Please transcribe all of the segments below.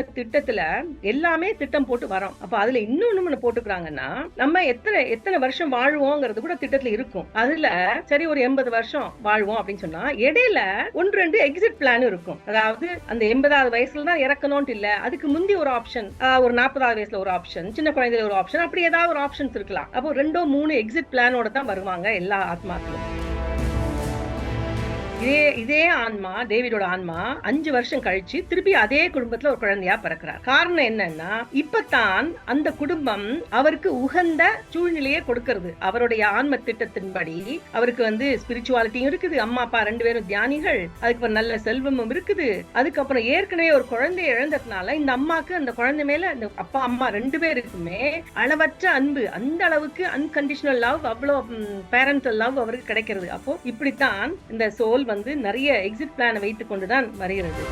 ஆன்ம திட்டத்துல எல்லாமே திட்டம் போட்டு வரோம். அப்ப அதுல இன்னொன்னு போட்டுக்கிறாங்கன்னா நம்ம எத்தனை எத்தனை வருஷம் வாழ்வோங்கிறது கூட திட்டத்துல இருக்கும். அதுல சரி ஒரு எண்பது வருஷம் வாழ்வோம் அப்படின்னு சொன்னா இடையில ஒன்று ரெண்டு எக்ஸிட் பிளான் இருக்கும். அதாவது அந்த எண்பதாவது வயசுல தான் இறக்கணும்னு இல்ல. அதுக்கு முந்தி ஒரு ஆப்ஷன் ஒரு நாற்பதாவது வயசுல ஒரு ஆப்ஷன் சின்ன குழந்தையில ஒரு ஆப்ஷன் அப்படி ஏதாவது ஒரு ஆப்ஷன்ஸ் இருக்கலாம். அப்போ ரெண்டோ மூணு எக்ஸிட் பிளானோட தான் வருவாங்க எல்லா ஆத்மாக்களும். இதே இதே ஆன்மா டேவிடோட ஆன்மா அஞ்சு வருஷம் கழிச்சு திருப்பி அதே குடும்பத்துல ஒரு குழந்தையா பிறக்கிறார். காரணம் என்னன்னா இப்பத்தான் அந்த குடும்பம் அவருக்கு உகந்த சூழ்நிலையை கொடுக்கிறது. அவருடைய ஆன்ம திட்டத்தின்படி அவருக்கு வந்து ஸ்பிரிச்சுவாலிட்டியும் இருக்குது. அம்மா அப்பா ரெண்டு பேரும் தியானிகள். அதுக்கு நல்ல செல்வமும் இருக்குது. அதுக்கப்புறம் ஏற்கனவே ஒரு குழந்தைய இழந்ததுனால இந்த அம்மாக்கு அந்த குழந்தை மேல அந்த அப்பா அம்மா ரெண்டு பேருக்குமே அளவற்ற அன்பு அந்த அளவுக்கு அன்கண்டிஷனல் லவ் அவ்வளவு பேரண்டல் லவ் அவருக்கு கிடைக்கிறது. அப்போ இப்படித்தான் இந்த சோல் வந்து நிறைய எக்ஸிட் பிளானை வைத்துக் கொண்டுதான் வருகிறது.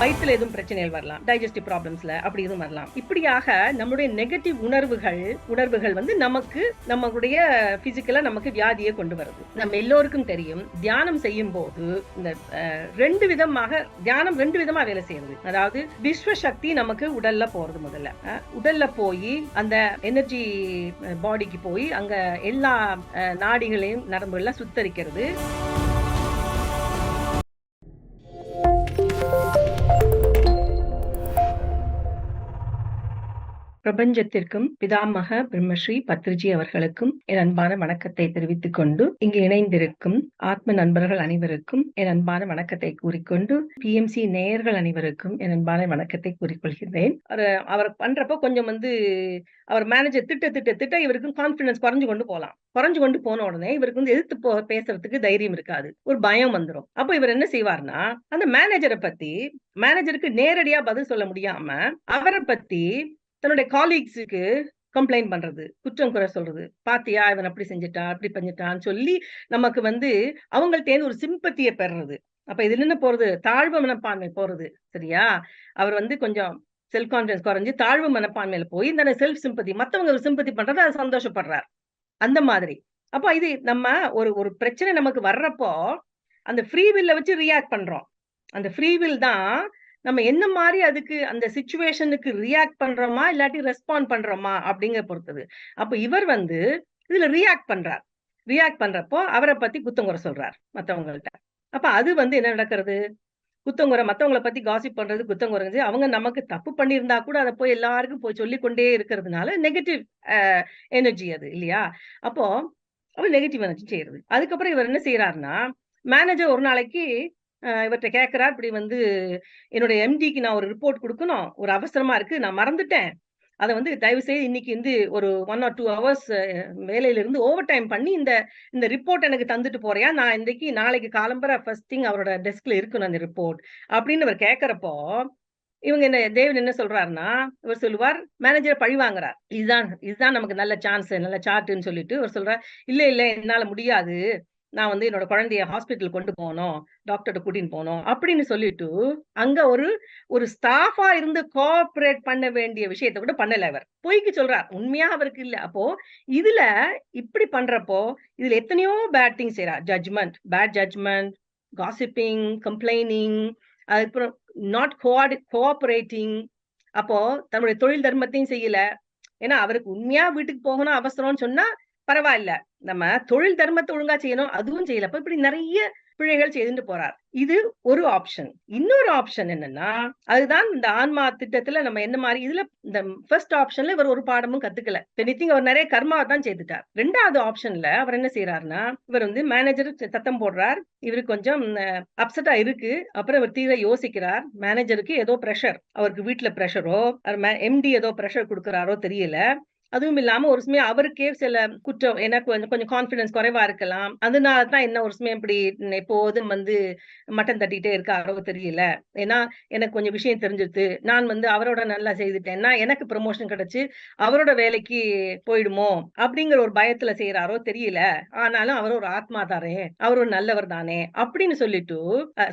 வயிற்றுல எதுவும் பிரச்சனைகள் வரலாம் டைஜஸ்டிவ் ப்ராப்ளம்ஸ்ல அப்படி எதுவும் வரலாம். இப்படியாக நம்மளுடைய நெகட்டிவ் உணர்வுகள் உணர்வுகள் வந்து நமக்கு நம்மளுடைய பிசிக்கலா நமக்கு வியாதியை கொண்டு வருது. நம்ம எல்லோருக்கும் தெரியும் தியானம் செய்யும் போது இந்த ரெண்டு விதமாக தியானம் ரெண்டு விதமா வேலை செய்யுது. அதாவது விஸ்வ சக்தி நமக்கு உடல்ல போறது முதல்ல. உடல்ல போய் அந்த எனர்ஜி பாடிக்கு போய் அங்க எல்லா நாடிகளையும் நரம்புகள்லாம் சுத்தரிக்கிறது. பிரபஞ்சத்திற்கும் பிதாமக பிரம்மஸ்ரீ பத்ரிஜி அவர்களுக்கும் என் அன்பான வணக்கத்தை தெரிவித்துக் கொண்டு இங்கு இணைந்திருக்கும் ஆத்ம நண்பர்கள் அனைவருக்கும் என் அன்பான வணக்கத்தை கூறிக்கொண்டு பி எம் சி நேயர்கள் அனைவருக்கும் என் அன்பான வணக்கத்தை கூறிக்கொள்கிறேன் அவர் பண்றப்போ கொஞ்சம் வந்து அவர் மேனேஜர் திட்ட திட்ட திட்ட இவருக்கு கான்பிடன்ஸ் குறைஞ்சு கொண்டு போகலாம் குறைஞ்சு கொண்டு போன உடனே இவருக்கு வந்து எதிர்த்து போ பேசுறதுக்கு தைரியம் இருக்காது. ஒரு பயம் வந்துடும் அப்போ இவர் என்ன செய்வார்னா அந்த மேனேஜரை பத்தி மேனேஜருக்கு நேரடியா பதில் சொல்ல முடியாம அவரை பத்தி தன்னுடைய காலீக்ஸுக்கு கம்ப்ளைண்ட் பண்றது குற்றம் குறை சொல்றது. பாத்தியா இவன் அப்படி செஞ்சுட்டான் அப்படி பண்ணிட்டான்னு சொல்லி நமக்கு வந்து அவங்கள்ட்டேந்து ஒரு சிம்பத்தியை பெறுறது. அப்ப இது என்ன போறது? தாழ்வு மனப்பான்மை போறது சரியா? அவர் வந்து கொஞ்சம் செல்ஃப் கான்பிடன்ஸ் குறைஞ்சு தாழ்வு மனப்பான்மையில போய் இந்த செல்ஃப் சிம்பத்தி மத்தவங்க ஒரு சிம்பத்தி பண்றது அதை சந்தோஷப்படுறார். அந்த மாதிரி. அப்போ இது நம்ம ஒரு ஒரு பிரச்சனை நமக்கு வர்றப்போ அந்த ஃப்ரீ வில்ல வச்சு ரியாக்ட் பண்றோம். அந்த ஃப்ரீ வில் தான் நம்ம என்ன மாதிரி அதுக்கு அந்த சுச்சுவேஷனுக்கு ரியாக்ட் பண்றோமா இல்லாட்டி ரெஸ்பாண்ட் பண்றோமா அப்படிங்கிற பொறுத்தது. அப்ப இவர் வந்து இதுல ரியாக்ட் பண்றார். ரியாக்ட் பண்றப்போ அவரை பத்தி குத்தங்குறை சொல்றார் மத்தவங்கள்ட்ட. அப்ப அது வந்து என்ன நடக்கிறது? குத்தங்குறை மத்தவங்களை பத்தி காசிப் பண்றது குத்தங்குறை அவங்க நமக்கு தப்பு பண்ணியிருந்தா கூட அதை போய் எல்லாருக்கும் போய் சொல்லி கொண்டே இருக்கிறதுனால நெகட்டிவ் எனர்ஜி அது இல்லையா? அப்போ அவர் நெகட்டிவ் எனர்ஜி செய்யறது. அதுக்கப்புறம் இவர் என்ன செய்யறாருன்னா மேனேஜர் ஒரு நாளைக்கு இவர்கிட்ட கேட்கிறார் இப்படி வந்து என்னோட எம்டிக்கு நான் ஒரு ரிப்போர்ட் கொடுக்கணும். ஒரு அவசரமா இருக்கு நான் மறந்துட்டேன். அதை வந்து தயவு செய்து இன்னைக்கு வந்து ஒரு ஒன் ஆர் டூ ஹவர்ஸ் வேலையில இருந்து ஓவர் டைம் பண்ணி இந்த இந்த ரிப்போர்ட் எனக்கு தந்துட்டு போறியா? நான் இன்றைக்கு நாளைக்கு காலம்பர ஃபர்ஸ்ட் திங் அவரோட டெஸ்க்ல இருக்கணும் அந்த ரிப்போர்ட் அப்படின்னு அவர் கேட்கறப்போ இவங்க என்ன தேவன் என்ன சொல்றாருன்னா இவர் சொல்லுவார் மேனேஜர் பழி வாங்குறார். இதுதான் இதுதான் நமக்கு நல்ல சான்ஸ் நல்ல சார்ட்டுன்னு சொல்லிட்டு இவர் சொல்றார் இல்ல இல்ல என்னால முடியாது. நான் வந்து என்னோட குழந்தைய ஹாஸ்பிட்டல் கொண்டு போனோம் டாக்டர்கிட்ட கூட்டின்னு போனோம் அப்படின்னு சொல்லிட்டு அங்க ஒரு ஒரு ஸ்டாஃபா இருந்து கோஆபரேட் பண்ண வேண்டிய விஷயத்த கூட பண்ணல அவர். பொய்க்கு சொல்றார். உண்மையா அவருக்கு இல்ல. அப்போ இதுல இப்படி பண்றப்போ இதுல எத்தனையோ பேட் திங் செய்யறார் judgement bad judgement gossiping complaining அதுக்கப்புறம் நாட் கோஆடி கோஆபரேட்டிங் அப்போ தன்னுடைய தொழில் தர்மத்தையும் செய்யல. ஏன்னா அவருக்கு உண்மையா வீட்டுக்கு போகணும் அவசரம்னு சொன்னா பரவாயில்ல. நம்ம தொழில் தர்மத்தை ஒழுங்கா செய்யணும். அதுவும் செய்யல. அப்ப இப்படி நிறைய பிழைகள் செய்துட்டு போறார். இது ஒரு ஆப்ஷன் இன்னொரு ஆப்ஷன் என்னன்னா அதுதான் இந்த ஆன்மா திட்டத்துல நம்ம என்ன மாதிரி இதுல இந்த ஃபர்ஸ்ட் ஆப்ஷன்ல இவர் ஒரு பாடமும் கத்துக்கல. எனிதிங் அவர் நிறைய கர்மாவை தான் செய்துட்டார். ரெண்டாவது ஆப்ஷன்ல அவர் என்ன செய்யறாருன்னா இவர் வந்து மேனேஜர் சத்தம் போடுறார். இவரு கொஞ்சம் அப்செட்டா இருக்கு. அப்புறம் இவர் தீர யோசிக்கிறார். மேனேஜருக்கு ஏதோ ப்ரெஷர் அவருக்கு வீட்டுல ப்ரெஷரோ எம்டி ஏதோ ப்ரெஷர் கொடுக்கறாரோ தெரியல. அதுவும் இல்லாம ஒரு சமயம் அவருக்கே சில குற்றம் எனக்கு கொஞ்சம் கொஞ்சம் கான்பிடன்ஸ் குறைவா இருக்கலாம். அதனால தான் என்ன ஒரு சமயம் இப்படி எப்போதும் வந்து மட்டன் தட்டிட்டே இருக்காரோ தெரியல. ஏன்னா எனக்கு கொஞ்சம் விஷயம் தெரிஞ்சிருது நான் வந்து அவரோட நல்லா செய்துட்டேன்னா எனக்கு ப்ரமோஷன் கிடைச்சு அவரோட வேலைக்கு போயிடுமோ அப்படிங்கிற ஒரு பயத்துல செய்யறாரோ தெரியல. ஆனாலும் அவர் ஒரு ஆத்மா தானே அவர் ஒரு நல்லவர் தானே அப்படின்னு சொல்லிட்டு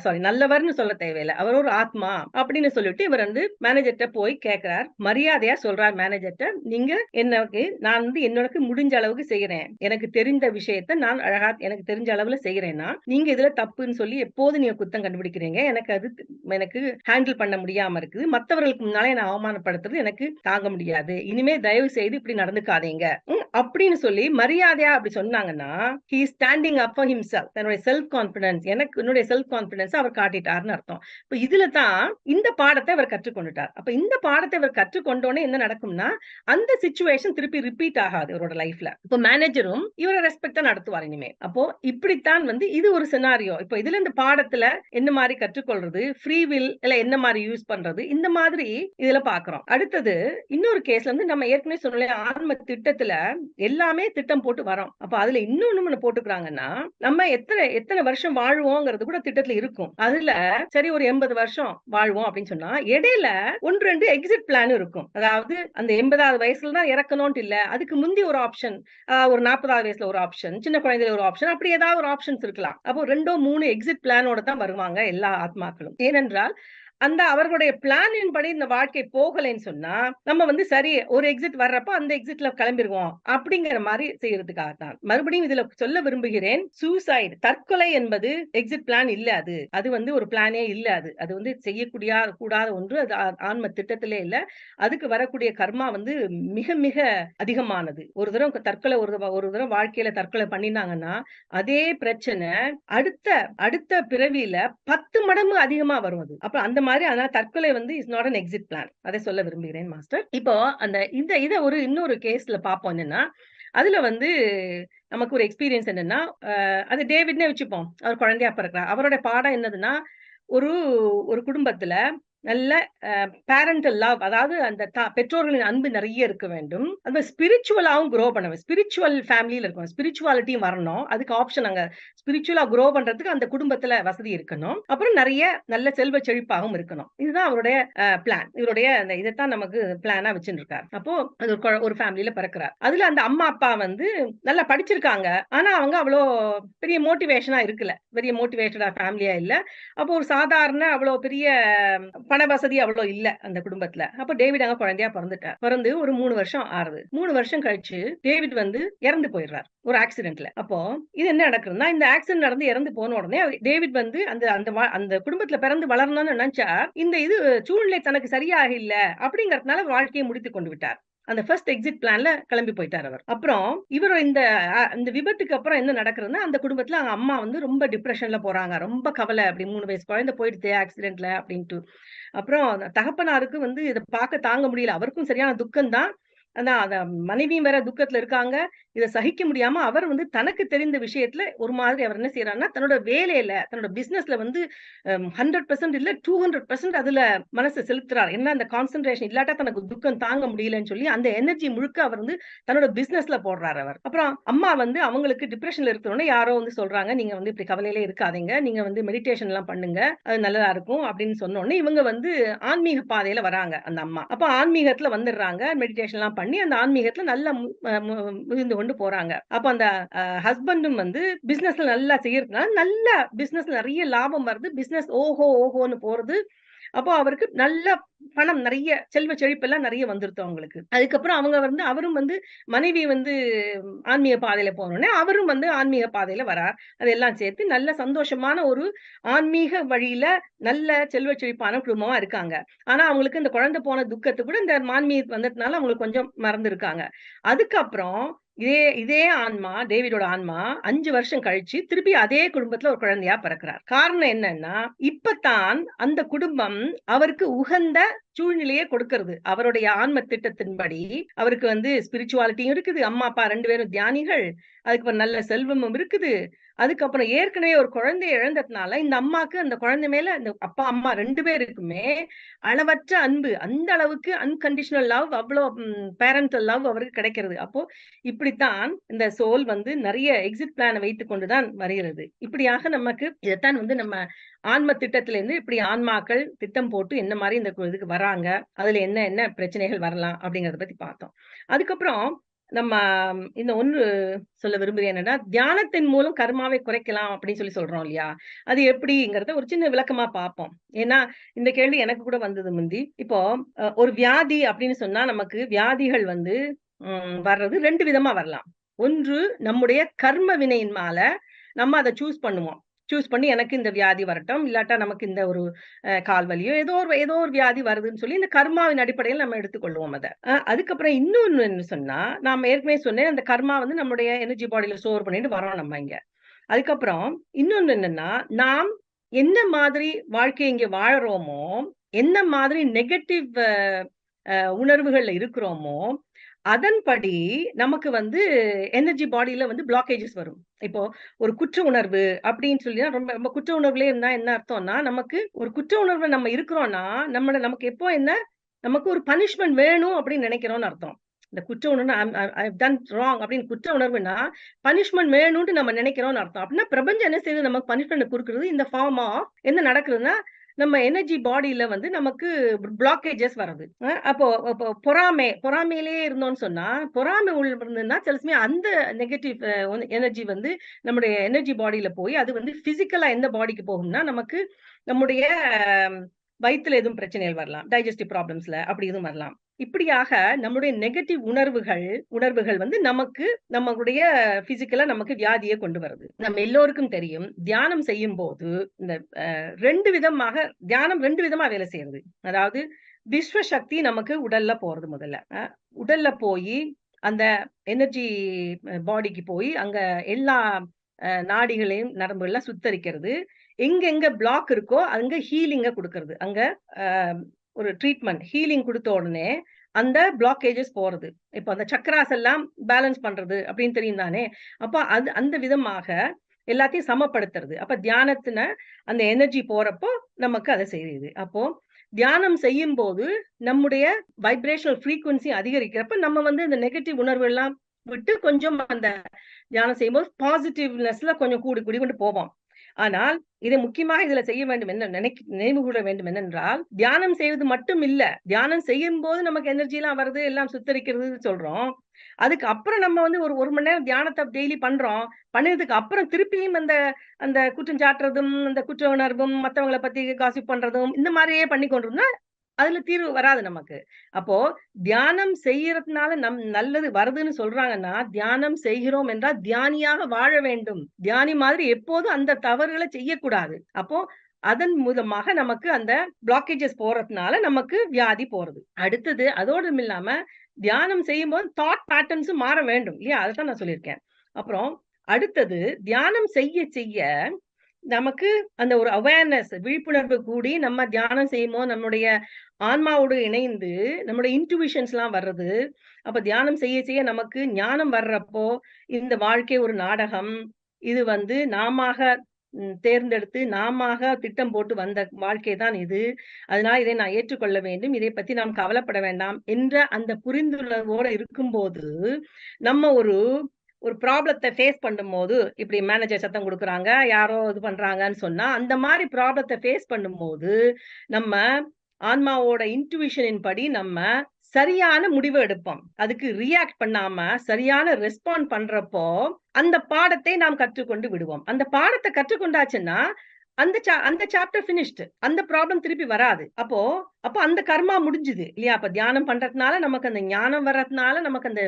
சாரி நல்லவர்னு சொல்ல தேவையில்லை. அவர் ஒரு ஆத்மா அப்படின்னு சொல்லிட்டு இவர் வந்து மேனேஜர்கிட்ட போய் கேட்கிறார் மரியாதையா சொல்றார் மேனேஜர்கிட்ட நீங்க என்ன எனக்கு நான் வந்து என்னோட முடிஞ்ச அளவுக்கு செய்யறேன் எனக்கு தெரிந்த விஷயத்த நான் அழகா எனக்கு தெரிஞ்ச அளவுல செய்யறேன்னா நீங்க இதுல தப்புன்னு சொல்லி எப்போது நீங்க குத்தம் கண்டுபிடிக்கிறீங்க. எனக்கு அது எனக்கு ஹேண்டில் பண்ண முடியாம இருக்குது. மத்தவர்களுக்கு முன்னாலே நான் அவமானப்படுத்துறது எனக்கு தாங்க முடியாது. இனிமே தயவு செய்து இப்படி நடந்துக்காதீங்க. அப்படின்னு சொல்லி மரியாதையா அப்படி சொன்னாங்கன்னா he standing up for himself தன்னுடைய செல்ஃப் கான்பிடன்ஸ் எனக்கு என்னுடைய செல்ஃப் கான்பிடன்ஸ் அவர் காட்டிட்டாருன்னு அர்த்தம். இப்ப இதுல தான் இந்த பாடத்தை அவர் கற்றுக்கொண்டுட்டார். அப்ப இந்த பாடத்தை அவர் கற்றுக்கொண்டோன்னே என்ன நடக்கும்னா அந்த சுச்சுவேஷன் திருப்பி ரிப்பீட் ஆகாது இவரோட லைஃப்ல இப்போ மேனேஜரும் இவரை ரெஸ்பெக்டா நடத்துவார் இனிமே. அப்போ இப்படித்தான் வந்து இது ஒரு சினாரியோ இப்போ இதுல இந்த பாடத்துல என்ன மாதிரி கற்றுக்கொள்றது ஃப்ரீ வில் இல்ல என்ன மாதிரி யூஸ் பண்றது இந்த மாதிரி இதுல பாக்குறோம். அடுத்தது இன்னொரு கேஸ்ல வந்து நம்ம ஏற்கனவே சொன்னோம் ஆன்ம திட்டத்துல எல்லாமே திட்டம் போட்டு வரோம் அப்ப அதுல இன்னொன்னு போட்டுக்கிறாங்கன்னா நம்ம எத்தனை எத்தனை வருஷம் வாழ்வோங்கிறது கூட திட்டத்துல இருக்கும். அதுல சரி ஒரு எண்பது வருஷம் வாழ்வோம் அப்படின்னு சொன்னா இடையில ஒன்று ரெண்டு எக்ஸிட் பிளான் இருக்கும். அதாவது அந்த எண்பதாவது வயசுல தான் இறக்கணும்ட்டு இல்ல. அதுக்கு முந்தி ஒரு ஆப்ஷன் ஒரு நாற்பதாவது வயசுல ஒரு ஆப்ஷன் சின்ன குழந்தையில ஒரு ஆப்ஷன் அப்படி ஏதாவது ஒரு ஆப்ஷன்ஸ் இருக்கலாம். அப்போ ரெண்டோ மூணு எக்ஸிட் பிளானோட தான் வருவாங்க எல்லா ஆத்மாக்களும். ஏனென்றால் அந்த அவர்களுடைய பிளானின் படி இந்த வாழ்க்கை போகலைன்னு சொன்னா நம்ம வந்து சரி ஒரு எக்ஸிட் வர்றப்ப அந்த எக்ஸிட்ல கிளம்பிடுவோம் அப்படிங்கிற மாதிரி செய்யறதுக்காக தான். மறுபடியும் இதுல சொல்ல விரும்புகிறேன் சூசைடு தற்கொலை என்பது எக்ஸிட் பிளான் இல்ல அது. அது வந்து ஒரு பிளானே இல்ல அது. அது வந்து செய்யக்கூடிய கூடாத ஒன்று. அது ஆ- ஆன்ம திட்டத்திலே இல்ல. அதுக்கு வரக்கூடிய கர்மா வந்து மிக மிக அதிகமானது. ஒரு தடவை தற்கொலை ஒரு ஒரு தடவை வாழ்க்கையில தற்கொலை பண்ணினாங்கன்னா அதே பிரச்சனை அடுத்த அடுத்த பிறவியில பத்து மடங்கு அதிகமா வரும் அது. அப்ப அந்த மாதிரி அதனால தற்கொலை வந்து is not an exit plan அதை சொல்ல விரும்புகிறேன் மாஸ்டர் இப்போ அந்த இந்த இதை ஒரு இன்னொரு கேஸ்ல பார்ப்போம் என்னன்னா அதுல வந்து நமக்கு ஒரு எக்ஸ்பீரியன்ஸ் என்னன்னா அது டேவிட்னே வச்சுப்போம். அவர் குழந்தையா பிறக்கிறார். அவரோட பாடம் என்னதுன்னா ஒரு ஒரு குடும்பத்துல நல்ல பேரண்டல் லவ் அதாவது அந்த தா- பெற்றோர்களின் அன்பு நிறைய இருக்க வேண்டும். அந்த ஸ்பிரிச்சுவலாவும் க்ரோ பண்ணுவேன் ஸ்பிரிச்சுவல் ஃபேமிலியில இருக்கணும். ஸ்பிரிச்சுவாலிட்டியும் வரணும். அதுக்கு ஆப்ஷன் அங்க ஸ்பிரிச்சுவலா க்ரோ பண்றதுக்கு அந்த குடும்பத்துல வசதி இருக்கணும். அப்புறம் நிறைய நல்ல செல்வ செழிப்பாகவும் இருக்கணும். இதுதான் அவருடைய பிளான் இவருடைய அந்த இதைத்தான் நமக்கு பிளானா வச்சுட்டு இருக்காரு அப்போ அது ஒரு ஒரு ஃபேமிலியில பிறக்கிறார். அதுல அந்த அம்மா அப்பா வந்து நல்லா படிச்சிருக்காங்க. ஆனா அவங்க அவ்வளோ பெரிய மோட்டிவேஷனா இருக்கல. பெரிய மோட்டிவேட்டடா ஃபேமிலியா இல்ல. அப்போ ஒரு சாதாரண அவ்வளோ பெரிய பண வசதி அவ்வளோ இல்ல அந்த குடும்பத்துல. அப்ப டேவிட் அங்க குழந்தையா பிறந்துட்டார். பிறந்து ஒரு மூணு வருஷம் ஆறுது. மூணு வருஷம் கழிச்சு டேவிட் வந்து இறந்து போயிடுறார் ஒரு ஆக்சிடென்ட்ல அப்போ இது என்ன நடக்குதுன்னா இந்த ஆக்சிடென்ட் நடந்து இறந்து போன உடனே டேவிட் வந்து அந்த அந்த அந்த குடும்பத்துல பிறந்து வளரணும்னு நினைச்சா இந்த இது சூழ்நிலை தனக்கு சரியாக இல்ல அப்படிங்கறதுனால வாழ்க்கையை முடித்து கொண்டு விட்டார். அந்த ஃபர்ஸ்ட் எக்ஸிட் பிளான்ல கிளம்பி போயிட்டார் அவர். அப்புறம் இவர் இந்த இந்த விபத்துக்கு அப்புறம் என்ன நடக்குதுன்னா அந்த குடும்பத்துல அவங்க அம்மா வந்து ரொம்ப டிப்ரெஷன்ல போறாங்க. ரொம்ப கவலை அப்படி மூணு வயசு குழந்தை போயிடுது ஆக்சிடென்ட்ல அப்படின்ட்டு. அப்புறம் அந்த தகப்பனாருக்கு வந்து இதை பார்க்க தாங்க முடியல. அவருக்கும் சரியான துக்கம் தான் அதான் அத மனைவியும் வேற துக்கத்துல இருக்காங்க. இதை சகிக்க முடியாம அவர் வந்து தனக்கு தெரிந்த விஷயத்துல ஒரு மாதிரி அவர் என்ன செய்யறாருன்னா தன்னோட வேலையில தன்னோட பிசினஸ்ல வந்து ஹண்ட்ரட் பர்சன்ட் இல்ல டூ ஹண்ட்ரட் பெர்சன்ட் அதுல மனசை செலுத்துறாரு. என்ன அந்த கான்சென்ட்ரேஷன் இல்லாட்டா தனக்கு துக்கம் தாங்க முடியலன்னு சொல்லி அந்த எனர்ஜி முழுக்க அவர் வந்து தன்னோட பிசினஸ்ல போடுறாரு அவர். அப்புறம் அம்மா வந்து அவங்களுக்கு டிப்ரெஷன்ல இருக்கிறோன்னு யாரோ வந்து சொல்றாங்க நீங்க வந்து இப்படி கவலையிலே இருக்காதீங்க நீங்க வந்து மெடிடேஷன் எல்லாம் பண்ணுங்க அது நல்லதா இருக்கும் அப்படின்னு சொன்ன உடனே இவங்க வந்து ஆன்மீக பாதையில வராங்க அந்த அம்மா. அப்ப ஆன்மீகத்துல வந்துடுறாங்க மெடிடேஷன் எல்லாம் பண்ணி அந்த ஆன்மீகத்துல நல்ல மு- கொண்டு கொண்டு போறாங்க. அப்ப அந்த ஹஸ்பண்டும் வந்து பிசினஸ்ல நல்லா செய்யறதுனால நல்ல பிசினஸ் நிறைய லாபம் வருது. பிசினஸ் ஓஹோ ஓஹோன்னு போறது. அப்போ அவருக்கு நல்ல பணம் நிறைய செல்வ செழிப்பெல்லாம் நிறைய வந்துருது அவங்களுக்கு. அதுக்கப்புறம் அவங்க வந்து அவரும் வந்து மனைவி வந்து ஆன்மீக பாதையில போனோடனே அவரும் வந்து ஆன்மீக பாதையில வரார். அதெல்லாம் சேர்த்து நல்ல சந்தோஷமான ஒரு ஆன்மீக வழியில நல்ல செல்வ செழிப்பான குடும்பமா இருக்காங்க. ஆனா அவங்களுக்கு இந்த குழந்தை போன துக்கத்தை கூட இந்த ஆன்மீக வந்ததுனால அவங்களுக்கு கொஞ்சம் மறந்து இருக்காங்க அதுக்கப்புறம் இதே இதே ஆன்மா டேவிடோட ஆன்மா அஞ்சு வருஷம் கழிச்சு திருப்பி அதே குடும்பத்துல ஒரு குழந்தையா பிறக்கிறார். காரணம் என்னன்னா இப்பதான் அந்த குடும்பம் அவருக்கு உகந்த சூழ்நிலையே கொடுக்கறது. அவருடைய ஆன்ம திட்டத்தின்படி அவருக்கு வந்து ஸ்பிரிச்சுவாலிட்டியும் இருக்குது. அம்மா அப்பா ரெண்டு பேரும் தியானிகள். அதுக்கப்புறம் நல்ல செல்வமும் இருக்குது. அதுக்கப்புறம் ஏற்கனவே ஒரு குழந்தைய இழந்ததுனால இந்த அம்மாக்கு அந்த குழந்தை மேல இந்த அப்பா அம்மா ரெண்டு பேருக்குமே அளவற்ற அன்பு. அந்த அளவுக்கு அன்கண்டிஷனல் லவ் அவ்வளோ பேரண்டல் லவ் அவருக்கு கிடைக்கிறது. அப்போ இப்படித்தான் இந்த சோல் வந்து நிறைய எக்ஸிட் பிளானை வைத்துக் கொண்டுதான் வருகிறது. இப்படியாக நமக்கு இதைத்தான் வந்து நம்ம ஆன்ம திட்டத்துல இருந்து இப்படி ஆன்மாக்கள் திட்டம் போட்டு என்ன மாதிரி இந்த இதுக்கு வராங்க. அதுல என்ன என்ன பிரச்சனைகள் வரலாம் அப்படிங்கறத பத்தி பார்த்தோம். அதுக்கப்புறம் நம்ம இந்த ஒன்று சொல்ல விரும்புகிறேன் என்னன்னா தியானத்தின் மூலம் கர்மாவை குறைக்கலாம் அப்படின்னு சொல்லி சொல்றோம் இல்லையா? அது எப்படிங்கிறத ஒரு சின்ன விளக்கமா பார்ப்போம். ஏன்னா இந்த கேள்வி எனக்கு கூட வந்தது முந்தி. இப்போ ஒரு வியாதி அப்படின்னு சொன்னா நமக்கு வியாதிகள் வந்து வர்றது ரெண்டு விதமா வரலாம். ஒன்று நம்முடைய கர்ம வினையின் மேல நம்ம அதை சூஸ் பண்ணுவோம். சூஸ் பண்ணி எனக்கு இந்த வியாதி வரட்டும் இல்லாட்டா நமக்கு இந்த ஒரு அஹ், கால் ஏதோ ஒரு ஏதோ ஒரு வியாதி வருதுன்னு சொல்லி இந்த கர்மாவின் அடிப்படையில் நம்ம எடுத்துக்கொள்வோம் அதை. அதுக்கப்புறம் இன்னொன்னு என்ன சொன்னா நாம ஏற்கனவே சொன்னேன் அந்த கர்மா வந்து நம்முடைய எனர்ஜி பாடியில ஸ்டோர் பண்ணிட்டு வரோம் நம்ம இங்க. அதுக்கப்புறம் இன்னொன்னு என்னன்னா நாம் என்ன மாதிரி வாழ்க்கையை இங்க வாழறோமோ என்ன மாதிரி நெகட்டிவ் உணர்வுகள்ல இருக்கிறோமோ அதன்படி நமக்கு வந்து எனர்ஜி பாடியில வந்து பிளாக்கேஜஸ் வரும். இப்போ ஒரு குற்ற உணர்வு அப்படின்னு சொல்லி ரொம்ப ரொம்ப குற்ற உணர்வுல இருந்தா என்ன அர்த்தம்னா நமக்கு ஒரு குற்ற உணர்வு நம்ம இருக்கிறோம்னா நம்ம நமக்கு எப்போ என்ன நமக்கு ஒரு பனிஷ்மெண்ட் வேணும் அப்படின்னு நினைக்கிறோம்னு அர்த்தம். இந்த குற்ற உணர்வு டன் ராங் அப்படின்னு குற்ற உணர்வுனா பனிஷ்மெண்ட் வேணும்னு நம்ம நினைக்கிறோம்னு அர்த்தம். அப்படின்னா பிரபஞ்சம் என்ன செய்யுது? நமக்கு பனிஷ்மெண்ட் கொடுக்குறது. இந்த ஃபார்ம் ஆஃப் என்ன நடக்குதுன்னா நம்ம எனர்ஜி பாடியில வந்து நமக்கு பிளாக்கேஜஸ் வருது அப்போ அப்போ பொறாமை பொறாமையிலேயே இருந்தோம்னு சொன்னா பொறாமை உள்ள இருந்ததுன்னா சில சமயம் அந்த நெகட்டிவ் எனர்ஜி வந்து நம்முடைய எனர்ஜி பாடியில போய் அது வந்து பிசிக்கலா எந்த பாடிக்கு போகும்னா நமக்கு நம்முடைய வயிற்றுல வயித்துல எதுவும் பிரச்சனைகள் வரலாம் டைஜஸ்டிவ் ப்ராப்ளம்ஸ்ல அப்படி எதுவும் வரலாம். இப்படியாக நம்முடைய நெகட்டிவ் உணர்வுகள் உணர்வுகள் வந்து நமக்கு நம்மளுடைய பிசிக்கலா நமக்கு வியாதியை கொண்டு வருது. நம்ம எல்லோருக்கும் தெரியும் தியானம் செய்யும் போது இந்த அஹ், ரெண்டு விதமாக தியானம் ரெண்டு விதமா வேலை செய்யறது அதாவது விஸ்வ சக்தி நமக்கு உடல்ல போறது முதல்ல. உடல்ல போய் அந்த எனர்ஜி பாடிக்கு போய் அங்க எல்லா அஹ், நாடிகளையும் நரம்புகள்லாம் சுத்தரிக்கிறது. எங்கெங்க பிளாக் இருக்கோ அங்க ஹீலிங்க கொடுக்கறது. அங்க ஒரு ட்ரீட்மெண்ட் ஹீலிங் கொடுத்த உடனே அந்த பிளாக்கேஜஸ் போறது. இப்போ அந்த சக்கராஸ் எல்லாம் பேலன்ஸ் பண்றது அப்படின்னு தெரியும் தானே? அப்போ அது அந்த விதமாக எல்லாத்தையும் சமப்படுத்துறது. அப்ப தியானத்தின அந்த எனர்ஜி போறப்போ நமக்கு அதை செய்யுது. அப்போ தியானம் செய்யும் போது நம்முடைய வைப்ரேஷனல் ஃப்ரீக்குவன்சி அதிகரிக்கிறப்ப நம்ம வந்து இந்த நெகட்டிவ் உணர்வு எல்லாம் விட்டு கொஞ்சம் அந்த தியானம் செய்யும்போது பாசிட்டிவ்னஸ்ல கொஞ்சம் கூடி கூடி கொண்டு போவோம். ஆனால் இதை முக்கியமாக இதுல செய்ய வேண்டும் என்ன நினைக்க நினைவு கூற வேண்டும் என்னென்றால் தியானம் செய்வது மட்டும் இல்ல தியானம் செய்யும் போது நமக்கு எனர்ஜி எல்லாம் வருது எல்லாம் சுத்தரிக்கிறது சொல்றோம். அதுக்கு அப்புறம் நம்ம வந்து ஒரு ஒரு மணி நேரம் தியானத்தை டெய்லி பண்றோம். பண்ணதுக்கு அப்புறம் திருப்பியும் அந்த அந்த குற்றம் சாட்டுறதும் அந்த குற்ற உணர்வும் மத்தவங்களை பத்தி காசிப் பண்றதும் இந்த மாதிரியே பண்ணி கொண்டிருந்தா அதுல தீர்வு வராது நமக்கு. அப்போ தியானம் செய்யறதுனால நம் நல்லது வருதுன்னு சொல்றாங்கன்னா தியானம் செய்கிறோம் என்றால் தியானியாக வாழ வேண்டும். தியானி மாதிரி எப்போதும் அந்த தவறுகளை செய்யக்கூடாது. அப்போ அதன் மூலமாக நமக்கு அந்த பிளாக்கேஜஸ் போறதுனால நமக்கு வியாதி போறது. அடுத்தது அதோடு இல்லாம தியானம் செய்யும் போது தாட் பேட்டர்ன்ஸும் மாற வேண்டும். இல்லையா? அதைத்தான் நான் சொல்லியிருக்கேன். அப்புறம் அடுத்தது தியானம் செய்ய செய்ய நமக்கு அந்த ஒரு அவேர்னஸ் விழிப்புணர்வு கூடி நம்ம தியானம் செய்யும்போது நம்முடைய ஆன்மாவோடு இணைந்து நம்மளுடைய இன்ட்யூஷன்ஸ் எல்லாம் வர்றது அப்ப தியானம் செய்ய செய்ய நமக்கு ஞானம் வர்றப்போ இந்த வாழ்க்கை ஒரு நாடகம். இது வந்து நாமாக தேர்ந்தெடுத்து நாமாக திட்டம் போட்டு வந்த வாழ்க்கை தான் இது. அதனால இதை நான் ஏற்றுக்கொள்ள வேண்டும். இதை பத்தி நாம் கவலைப்பட வேண்டாம் என்ற அந்த புரிந்துணர்வோட இருக்கும்போது நம்ம ஒரு ஒரு ப்ராப்ளத்தை ஃபேஸ் பண்ணும்போது இப்படி மேனேஜர் சத்தம் கொடுக்குறாங்க யாரோ இது பண்றாங்கன்னு சொன்னா அந்த மாதிரி ப்ராப்ளத்தை ஃபேஸ் பண்ணும்போது நம்ம ஆன்மாவோட இன்ட்யூஷனின் படி நம்ம சரியான முடிவு எடுப்போம். அதுக்கு ரியாக்ட் பண்ணாம சரியான ரெஸ்பாண்ட் பண்றப்போ அந்த பாடத்தை நாம் கற்றுக்கொண்டு விடுவோம். அந்த பாடத்தை கற்றுக்கொண்டாச்சுன்னா அந்த அந்த சாப்டர் பினிஷ்டு அந்த ப்ராப்ளம் திருப்பி வராது. அப்போ அப்போ அந்த கர்மா முடிஞ்சுது இல்லையா? அப்ப தியானம் பண்றதுனால நமக்கு அந்த ஞானம் வர்றதுனால நமக்கு அந்த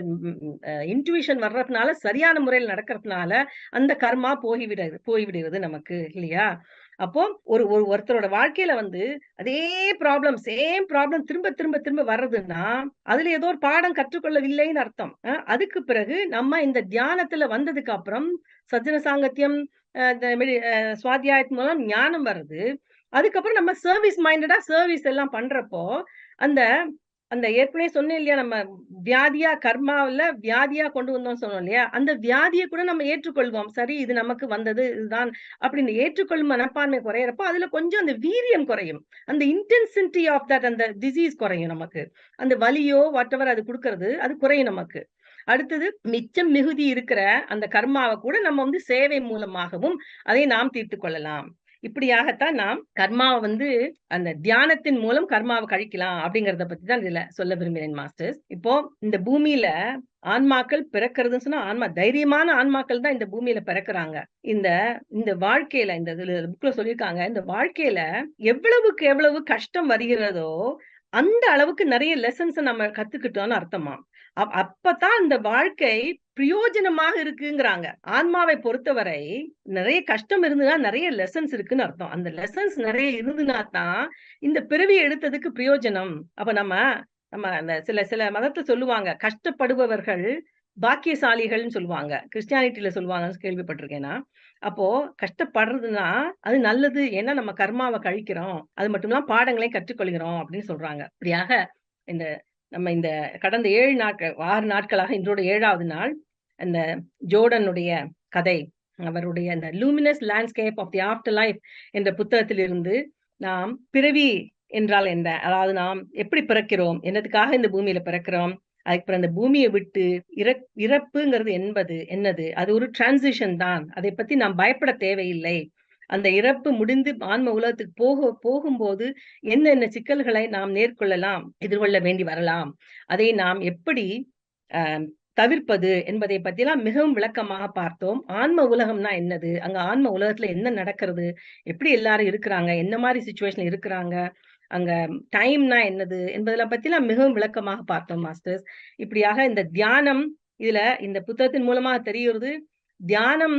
இன்ட்யூஷன் வர்றதுனால சரியான முறையில் நடக்கிறதுனால அந்த கர்மா போய்விட போய்விடுகிறது நமக்கு இல்லையா? அப்போ ஒரு ஒரு ஒருத்தரோட வாழ்க்கையில வந்து அதே ப்ராப்ளம் சேம் ப்ராப்ளம் திரும்ப திரும்ப திரும்ப வர்றதுன்னா அதுல ஏதோ ஒரு பாடம் கற்றுக்கொள்ளவில்லைன்னு அர்த்தம். அதுக்கு பிறகு நம்ம இந்த தியானத்துல வந்ததுக்கு அப்புறம் சஜ்ஜன சாங்கத்தியம் இந்த சுவாத்தியாயத்து மூலம் ஞானம் வருது. அதுக்கப்புறம் நம்ம சர்வீஸ் மைண்டடா சர்வீஸ் எல்லாம் பண்றப்போ அந்த அந்த ஏற்கனவே சொன்னேன் இல்லையா நம்ம வியாதியா கர்மாவில் வியாதியா கொண்டு வந்தோம் சொன்னோம் இல்லையா அந்த வியாதியை கூட நம்ம ஏற்றுக்கொள்வோம். சரி இது நமக்கு வந்தது இதுதான் அப்படின்னு ஏற்றுக்கொள்ளும் மனப்பான்மை குறையறப்போ அதுல கொஞ்சம் அந்த வீரியம் குறையும். அந்த இன்டென்சிட்டி ஆஃப் தட் அந்த டிசீஸ் குறையும் நமக்கு. அந்த வலியோ வாட்டவர் அது கொடுக்கறது அது குறையும் நமக்கு. அடுத்தது மிச்சம் மிகுதி இருக்கிற அந்த கர்மாவை கூட நம்ம வந்து சேவை மூலமாகவும் அதை நாம் தீர்த்து கொள்ளலாம். இப்படியாகத்தான் நாம் கர்மாவை வந்து அந்த தியானத்தின் மூலம் கர்மாவை கழிக்கலாம் அப்படிங்கறத பத்தி தான் இதுல சொல்ல விரும்புகிறேன் மாஸ்டர்ஸ். இப்போ இந்த பூமியில ஆன்மாக்கள் பிறக்கிறதுன்னு சொன்னா ஆன்மா தைரியமான ஆன்மாக்கள் தான் இந்த பூமியில பிறக்கிறாங்க. இந்த இந்த வாழ்க்கையில இந்த புக்ல சொல்லியிருக்காங்க இந்த வாழ்க்கையில எவ்வளவுக்கு எவ்வளவு கஷ்டம் வருகிறதோ அந்த அளவுக்கு நிறைய லெசன்ஸ் நம்ம கத்துக்கிட்டோம்னு அர்த்தமா? அப்பதான் இந்த வாழ்க்கை பிரயோஜனமாக இருக்குங்கிறாங்க. ஆன்மாவை பொறுத்தவரை நிறைய கஷ்டம் இருந்ததுன்னா நிறைய லெசன்ஸ் இருக்குன்னு அர்த்தம். அந்த லெசன்ஸ் நிறைய இருந்துனா தான் இந்த பிறவி எடுத்ததுக்கு பிரயோஜனம். அப்ப நம்ம நம்ம அந்த சில சில மதத்தை சொல்லுவாங்க. கஷ்டப்படுபவர்கள் பாக்கியசாலிகள்னு சொல்லுவாங்க. கிறிஸ்டியானிட்டில சொல்லுவாங்கன்னு கேள்விப்பட்டிருக்கேன்னா அப்போ கஷ்டப்படுறதுன்னா, அது நல்லது. ஏன்னா நம்ம கர்மாவை கழிக்கிறோம். அது மட்டும் இல்லாம பாடங்களையும் கற்றுக்கொள்கிறோம் அப்படின்னு சொல்றாங்க. இப்படியாக இந்த நம்ம இந்த கடந்த ஏழு நாட்கள் ஆறு நாட்களாக இன்றோட ஏழாவது நாள், அந்த ஜோர்டனுடைய கதை, அவருடைய அந்த luminous landscape of the after life என்ற புத்தகத்திலிருந்து நாம் பிறவி என்றால் என்ன? அதாவது நாம் எப்படி பிறக்கிறோம்? என்னத்துக்காக இந்த பூமியில பிறக்கிறோம்? அதுக்கப்புறம் அந்த பூமியை விட்டு இறப் இறப்புங்கிறது என்பது என்னது? அது ஒரு டிரான்சிஷன் தான். அதை பத்தி நாம் பயப்பட தேவையில்லை. அந்த இறப்பு முடிந்து ஆன்ம உலகத்துக்கு போக போகும்போது என்னென்ன சிக்கல்களை நாம் நேர்கொள்ளலாம், எதிர்கொள்ள வேண்டி வரலாம். அதை நாம் எப்படி தவிர்ப்பது என்பதை பத்திலாம் மிகவும் விளக்கமாக பார்த்தோம். ஆன்ம உலகம்னா என்னது? அங்க ஆன்ம உலகத்துல என்ன நடக்கிறது? எப்படி எல்லாரும் இருக்கிறாங்க? என்ன மாதிரி சுச்சுவேஷன் இருக்கிறாங்க? அங்க டைம்னா என்னது? என்பதெல்லாம் பத்திலாம் மிகவும் விளக்கமாக பார்த்தோம் மாஸ்டர்ஸ். இப்படியாக இந்த தியானம் இதுல இந்த புத்தகத்தின் மூலமாக தெரியுறது, தியானம்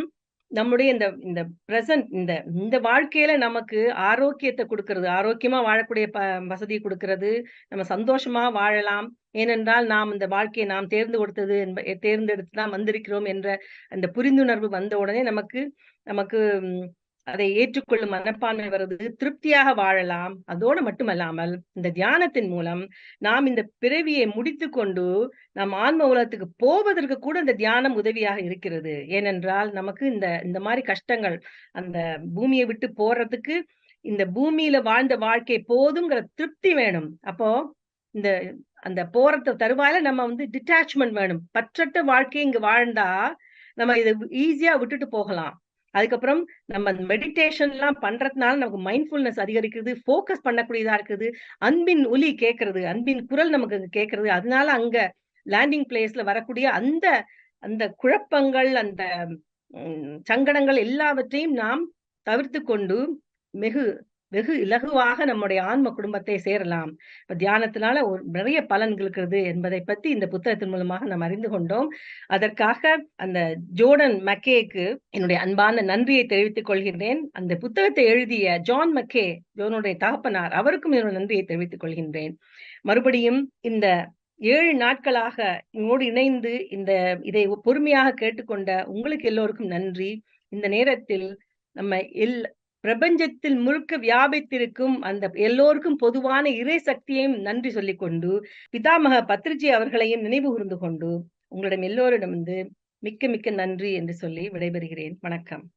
நம்முடைய இந்த இந்த பிரசன்ட் இந்த இந்த வாழ்க்கையில நமக்கு ஆரோக்கியத்தை கொடுக்கறது ஆரோக்கியமா வாழக்கூடிய ப வசதி கொடுக்கறது நம்ம சந்தோஷமா வாழலாம். ஏனென்றால் நாம் இந்த வாழ்க்கையை நாம் தேர்ந்து கொடுத்தது என்ப தேர்ந்தெடுத்து தான் வந்திருக்கிறோம் என்ற அந்த புரிந்துணர்வு வந்த உடனே நமக்கு நமக்கு அதை ஏற்றுக்கொள்ளும் மனப்பான்மை வருது. திருப்தியாக வாழலாம். அதோடு மட்டுமல்லாமல், இந்த தியானத்தின் மூலம் நாம் இந்த பிறவியை முடித்து கொண்டு நம் ஆன்ம உலகத்துக்கு போவதற்கு கூட இந்த தியானம் உதவியாக இருக்கிறது. ஏனென்றால், நமக்கு இந்த இந்த மாதிரி கஷ்டங்கள், அந்த பூமியை விட்டு போறதுக்கு, இந்த பூமியில வாழ்ந்த வாழ்க்கை போதுங்கிற திருப்தி வேணும். அப்போ இந்த அந்த போறத தருவாயில நம்ம வந்து டிட்டாச்மென்ட் வேணும். பற்றற்ற வாழ்க்கை இங்கு வாழ்ந்தா, நம்ம இத ஈஸியா விட்டுட்டு போகலாம். அதுக்கப்புறம் நம்ம மெடிடேஷன்லாம் பண்றதுனால நமக்கு மைண்ட்ஃபுல்னஸ் அதிகரிக்கிறது ஃபோக்கஸ் பண்ணக்கூடியதா இருக்குது. அன்பின் ஒலி கேட்கறது அன்பின் குரல் நமக்கு அங்க கேட்கிறது. அதனால அங்க லேண்டிங் பிளேஸ்ல வரக்கூடிய அந்த அந்த குழப்பங்கள், அந்த சங்கடங்கள் எல்லாவற்றையும் நாம் தவிர்த்து கொண்டு, மிகு வெகு இலகுவாக நம்முடைய ஆன்ம குடும்பத்தை சேரலாம். இப்ப தியானத்தினால ஒரு நிறைய பலன்கள் இருக்கிறது என்பதை பத்தி இந்த புத்தகத்தின் மூலமாக நாம் அறிந்து கொண்டோம். அதற்காக அந்த ஜோர்டன் மக்கேக்கு என்னுடைய அன்பான நன்றியை தெரிவித்துக் கொள்கின்றேன். அந்த புத்தகத்தை எழுதிய ஜான் மக்கே ஜோனுடைய தகப்பனார், அவருக்கும் என்னோட நன்றியை தெரிவித்துக் கொள்கின்றேன். மறுபடியும் இந்த ஏழு நாட்களாக உங்களோடு இணைந்து இந்த இதை பொறுமையாக கேட்டுக்கொண்ட உங்களுக்கு எல்லோருக்கும் நன்றி. இந்த நேரத்தில் நம்ம எல் பிரபஞ்சத்தில் முழுக்க வியாபித்திருக்கும் அந்த எல்லோருக்கும் பொதுவான இறை சக்தியையும் நன்றி சொல்லிக் கொண்டு, பிதாமக பத்ரிஜி அவர்களையும் நினைவு கூர்ந்து கொண்டு, உங்களிடம் எல்லோரிடம் வந்து மிக்க மிக்க நன்றி என்று சொல்லி விடைபெறுகிறேன். வணக்கம்.